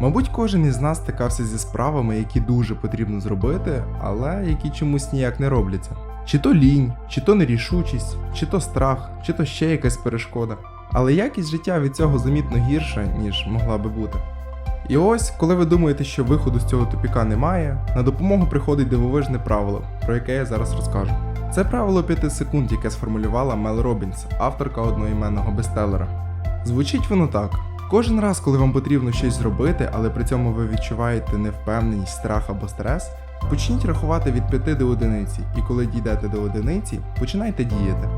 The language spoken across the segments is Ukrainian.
Мабуть, кожен із нас стикався зі справами, які дуже потрібно зробити, але які чомусь ніяк не робляться. Чи то лінь, чи то нерішучість, чи то страх, чи то ще якась перешкода. Але якість життя від цього замітно гірша, ніж могла би бути. І ось, коли ви думаєте, що виходу з цього тупіка немає, на допомогу приходить дивовижне правило, про яке я зараз розкажу. Це правило 5 секунд, яке сформулювала Мел Робінс, авторка одноіменного бестселера. Звучить воно так: кожен раз, коли вам потрібно щось зробити, але при цьому ви відчуваєте невпевненість, страх або стрес, почніть рахувати від 5 до одиниці, і коли дійдете до одиниці, починайте діяти.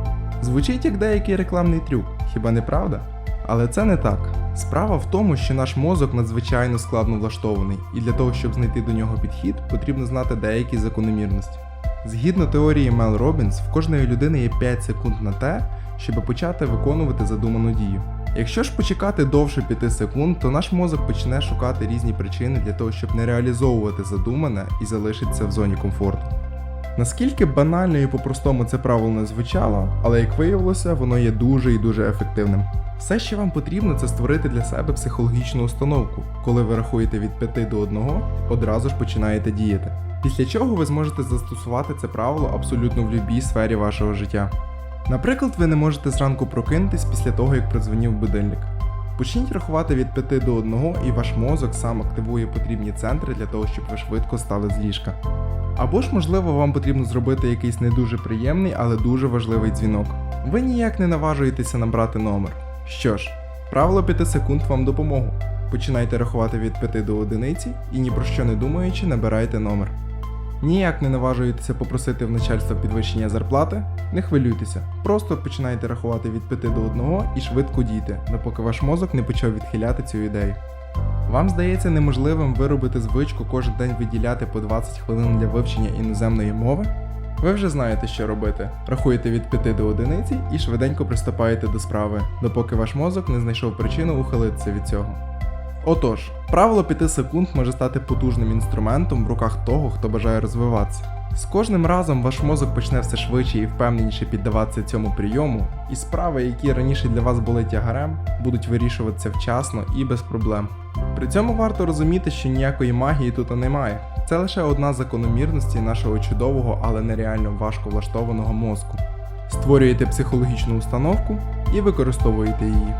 Звучить як деякий рекламний трюк, хіба не правда? Але це не так. Справа в тому, що наш мозок надзвичайно складно влаштований, і для того, щоб знайти до нього підхід, потрібно знати деякі закономірності. Згідно теорії Мел Робінс, в кожної людини є 5 секунд на те, щоб почати виконувати задуману дію. Якщо ж почекати довше 5 секунд, то наш мозок почне шукати різні причини для того, щоб не реалізовувати задумане і залишитися в зоні комфорту. Наскільки банально і по-простому це правило не звучало, але як виявилося, воно є дуже і дуже ефективним. Все, що вам потрібно, це створити для себе психологічну установку. Коли ви рахуєте від 5 до 1, одразу ж починаєте діяти. Після чого ви зможете застосувати це правило абсолютно в будь-якій сфері вашого життя. Наприклад, ви не можете зранку прокинутись після того, як продзвонів будильник. Почніть рахувати від 5 до 1, і ваш мозок сам активує потрібні центри для того, щоб ви швидко стали з ліжка. Або ж, можливо, вам потрібно зробити якийсь не дуже приємний, але дуже важливий дзвінок. Ви ніяк не наважуєтеся набрати номер. Що ж, правило 5 секунд вам допомогу. Починайте рахувати від 5 до 1 і ні про що не думаючи, набирайте номер. Ніяк не наважуєтеся попросити в начальства підвищення зарплати, не хвилюйтеся, просто починайте рахувати від 5 до 1 і швидко дійте, допоки ваш мозок не почав відхиляти цю ідею. Вам здається неможливим виробити звичку кожен день виділяти по 20 хвилин для вивчення іноземної мови? Ви вже знаєте, що робити. Рахуєте від 5 до 1 і швиденько приступаєте до справи, допоки ваш мозок не знайшов причину ухилитися від цього. Отож, правило 5 секунд може стати потужним інструментом в руках того, хто бажає розвиватися. З кожним разом ваш мозок почне все швидше і впевненіше піддаватися цьому прийому, і справи, які раніше для вас були тягарем, будуть вирішуватися вчасно і без проблем. При цьому варто розуміти, що ніякої магії тут немає. Це лише одна з закономірностей нашого чудового, але нереально важко влаштованого мозку. Створюєте психологічну установку і використовуєте її.